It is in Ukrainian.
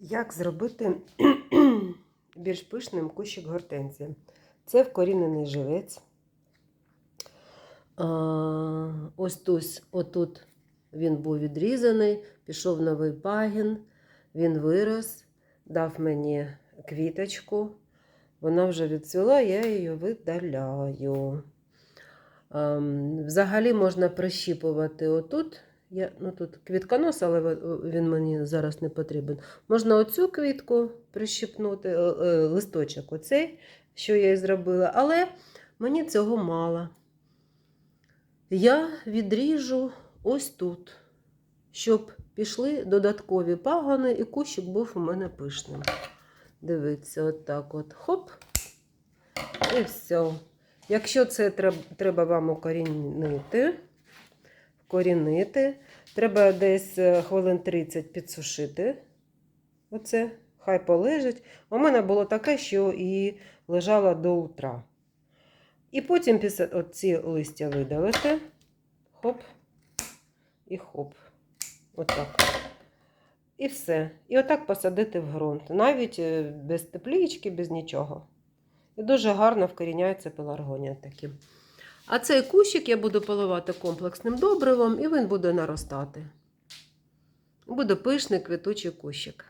Як зробити більш пишним кущик гортензії? Це вкорінений живець. Ось тут, отут він був відрізаний, пішов новий пагін, він вирос, дав мені квіточку. Вона вже відцвіла, я її видаляю. Ем, Взагалі можна прищіпувати отут. Я, ну, тут квітконос, але він мені зараз не потрібен. Можна оцю квітку прищипнути, е, е, листочок оцей, що я і зробила, але мені цього мало. Я відріжу ось тут, щоб пішли додаткові пагони, і кущик був у мене пишним. Дивіться, отак от, хоп. І все. Якщо це треба вам укорінити, вкорінити, треба десь е, хвилин 30 підсушити. Оце, хай полежить. У мене було таке, що і лежало до утра. І потім після оці листя видалити. Хоп і хоп. Отак. І все. І отак посадити в ґрунт. Навіть е, без теплічки, без нічого. І дуже гарно вкоріняється пеларгонія таким. А цей кущик я буду поливати комплексним добривом, і він буде наростати. Буде пишний квітучий кущик.